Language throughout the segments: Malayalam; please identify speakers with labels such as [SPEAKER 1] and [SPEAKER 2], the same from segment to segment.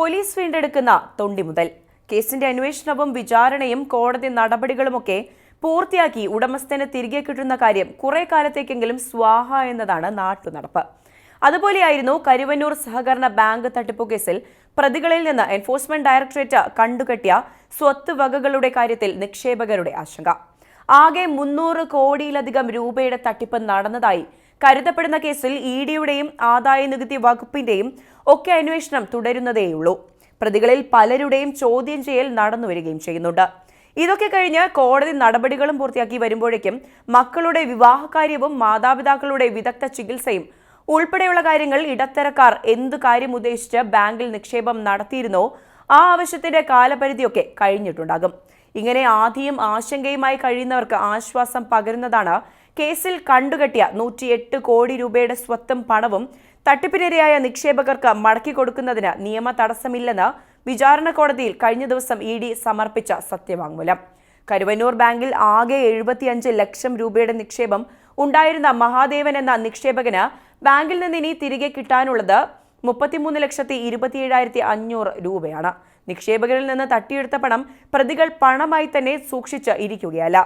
[SPEAKER 1] പോലീസ് വീണ്ടെടുക്കുന്ന തൊണ്ടി മുതൽ. കേസിന്റെ അന്വേഷണവും വിചാരണയും കോടതി നടപടികളുമൊക്കെ പൂർത്തിയാക്കി ഉടമസ്ഥന് തിരികെ കിട്ടുന്ന കാര്യം കുറെ കാലത്തേക്കെങ്കിലും സ്വാഹ എന്നതാണ് നാട്ടുനടപ്പ്. അതുപോലെയായിരുന്നു കരുവന്നൂർ സഹകരണ ബാങ്ക് തട്ടിപ്പു കേസിൽ പ്രതികളിൽ നിന്ന് എൻഫോഴ്സ്മെന്റ് ഡയറക്ടറേറ്റ് കണ്ടുകെട്ടിയ സ്വത്ത് വകകളുടെ കാര്യത്തിൽ നിക്ഷേപകരുടെ ആശങ്ക. ആകെ മുന്നൂറ് കോടിയിലധികം രൂപയുടെ തട്ടിപ്പ് നടന്നതായി കരുതപ്പെടുന്ന കേസിൽ ഇ ഡിയുടെയും ആദായ നികുതി വകുപ്പിന്റെയും ഒക്കെ അന്വേഷണം തുടരുന്നതേയുള്ളൂ. പ്രതികളിൽ പലരുടെയും ചോദ്യം ചെയ്യൽ നടന്നു വരികയും ചെയ്യുന്നുണ്ട്. ഇതൊക്കെ കഴിഞ്ഞ് കോടതി നടപടികളും പൂർത്തിയാക്കി വരുമ്പോഴേക്കും മക്കളുടെ വിവാഹകാര്യവും മാതാപിതാക്കളുടെ വിദഗ്ധ ചികിത്സയും ഉൾപ്പെടെയുള്ള കാര്യങ്ങൾ ഇടത്തരക്കാർ എന്തു കാര്യം ഉദ്ദേശിച്ച് ബാങ്കിൽ നിക്ഷേപം നടത്തിയിരുന്നോ ആ ആവശ്യത്തിന്റെ കാലപരിധിയൊക്കെ കഴിഞ്ഞിട്ടുണ്ടാകും. ഇങ്ങനെ ആധിയും ആശങ്കയുമായി കഴിയുന്നവർക്ക് ആശ്വാസം പകരുന്നതാണ് കേസിൽ കണ്ടുകെട്ടിയ നൂറ്റിയെട്ട് കോടി രൂപയുടെ സ്വത്തും പണവും തട്ടിപ്പിനിരയായ നിക്ഷേപകർക്ക് മടക്കി കൊടുക്കുന്നതിന് നിയമ തടസ്സമില്ലെന്ന് വിചാരണ കോടതിയിൽ കഴിഞ്ഞ ദിവസം ഇ ഡി സമർപ്പിച്ച സത്യവാങ്മൂലം. കരുവന്നൂർ ബാങ്കിൽ ആകെ എഴുപത്തിയഞ്ച് ലക്ഷം രൂപയുടെ നിക്ഷേപം ഉണ്ടായിരുന്ന മഹാദേവൻ എന്ന നിക്ഷേപകന് ബാങ്കിൽ നിന്ന് ഇനി തിരികെ കിട്ടാനുള്ളത് മുപ്പത്തിമൂന്ന് ലക്ഷത്തി ഇരുപത്തിയേഴായിരത്തി അഞ്ഞൂറ് രൂപയാണ്. നിക്ഷേപകരിൽ നിന്ന് തട്ടിയെടുത്ത പണം പ്രതികൾ പണമായി തന്നെ സൂക്ഷിച്ച് ഇരിക്കുകയല്ല.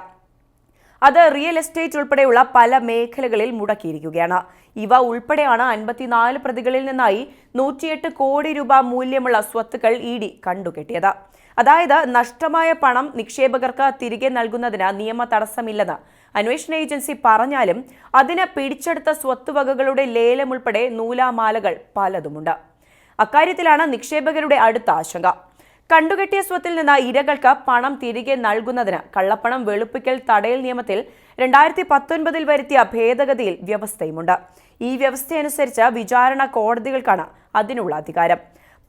[SPEAKER 1] അത് റിയൽ എസ്റ്റേറ്റ് ഉൾപ്പെടെയുള്ള പല മേഖലകളിൽ മുടക്കിയിരിക്കുകയാണ്. ഇവ ഉൾപ്പെടെയാണ് അൻപത്തിനാല് പ്രതികളിൽ നിന്നായി നൂറ്റിയെട്ട് കോടി രൂപ മൂല്യമുള്ള സ്വത്തുക്കൾ ഇ ഡി കണ്ടുകെട്ടിയത്. അതായത് നഷ്ടമായ പണം നിക്ഷേപകർക്ക് തിരികെ നൽകുന്നതിന് നിയമ തടസ്സമില്ലെന്ന് അന്വേഷണ ഏജൻസി പറഞ്ഞാലും അതിന് പിടിച്ചെടുത്ത സ്വത്തുവകകളുടെ ലേലം ഉൾപ്പെടെ നൂലാമാലകൾ പലതുമുണ്ട്. അക്കാര്യത്തിലാണ് നിക്ഷേപകരുടെ അടുത്ത ആശങ്ക. കണ്ടുകെട്ടിയ സ്വത്തിൽ നിന്ന് ഇരകൾക്ക് പണം തിരികെ നൽകുന്നതിന് കള്ളപ്പണം വെളുപ്പിക്കൽ തടയൽ നിയമത്തിൽ രണ്ടായിരത്തി പത്തൊൻപതിൽ വരുത്തിയ ഭേദഗതിയിൽ വ്യവസ്ഥയുമുണ്ട്. ഈ വ്യവസ്ഥയനുസരിച്ച് വിചാരണ കോടതികൾക്കാണ് അതിനുള്ള അധികാരം.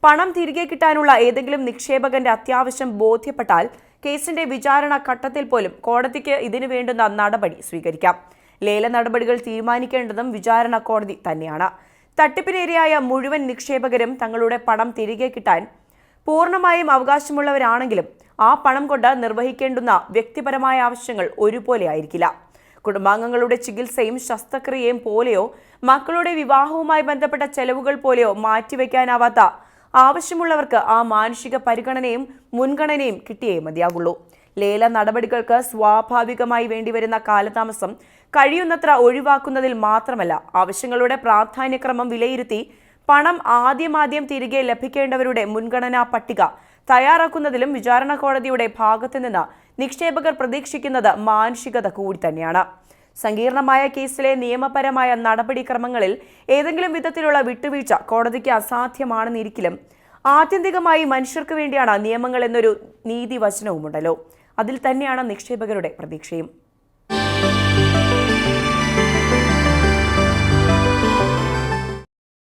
[SPEAKER 1] പണം തിരികെ കിട്ടാനുള്ള ഏതെങ്കിലും നിക്ഷേപകന്റെ അത്യാവശ്യം ബോധ്യപ്പെട്ടാൽ കേസിന്റെ വിചാരണ ഘട്ടത്തിൽ പോലും കോടതിക്ക് ഇതിനു വേണ്ടുന്ന നടപടി സ്വീകരിക്കാം. ലേല നടപടികൾ തീരുമാനിക്കേണ്ടതും വിചാരണ കോടതി തന്നെയാണ്. തട്ടിപ്പിനിരയായ മുഴുവൻ നിക്ഷേപകരും തങ്ങളുടെ പണം തിരികെ കിട്ടാൻ പൂർണമായും അവകാശമുള്ളവരാണെങ്കിലും ആ പണം കൊണ്ട് നിർവഹിക്കേണ്ടുന്ന വ്യക്തിപരമായ ആവശ്യങ്ങൾ ഒരുപോലെ ആയിരിക്കില്ല. കുടുംബാംഗങ്ങളുടെ ചികിത്സയും ശസ്ത്രക്രിയയും പോലെയോ മക്കളുടെ വിവാഹവുമായി ബന്ധപ്പെട്ട ചെലവുകൾ പോലെയോ മാറ്റിവെക്കാനാവാത്ത ആവശ്യമുള്ളവർക്ക് ആ മാനുഷിക പരിഗണനയും മുൻഗണനയും കിട്ടിയേ മതിയാകുള്ളൂ ലേല നടപടികൾക്ക് സ്വാഭാവികമായി വേണ്ടിവരുന്ന കാലതാമസം കഴിയുന്നത്ര ഒഴിവാക്കുന്നതിൽ മാത്രമല്ല ആവശ്യങ്ങളുടെ പ്രാധാന്യക്രമം വിലയിരുത്തി പണം ആദ്യമാദ്യം തിരികെ ലഭിക്കേണ്ടവരുടെ മുൻഗണനാ പട്ടിക തയ്യാറാക്കുന്നതിലും വിചാരണ കോടതിയുടെ ഭാഗത്തു നിന്ന് നിക്ഷേപകർ പ്രതീക്ഷിക്കുന്നത് മാനുഷികത കൂടി തന്നെയാണ്. സങ്കീർണമായ കേസിലെ നിയമപരമായ നടപടിക്രമങ്ങളിൽ ഏതെങ്കിലും വിധത്തിലുള്ള വിട്ടുവീഴ്ച കോടതിക്ക് അസാധ്യമാണെന്നിരിക്കലും ആത്യന്തികമായി മനുഷ്യർക്ക് വേണ്ടിയാണ് നിയമങ്ങൾ എന്നൊരു നീതിവചനവുമുണ്ടല്ലോ അതിൽ തന്നെയാണ് നിക്ഷേപകരുടെ പ്രതീക്ഷയും.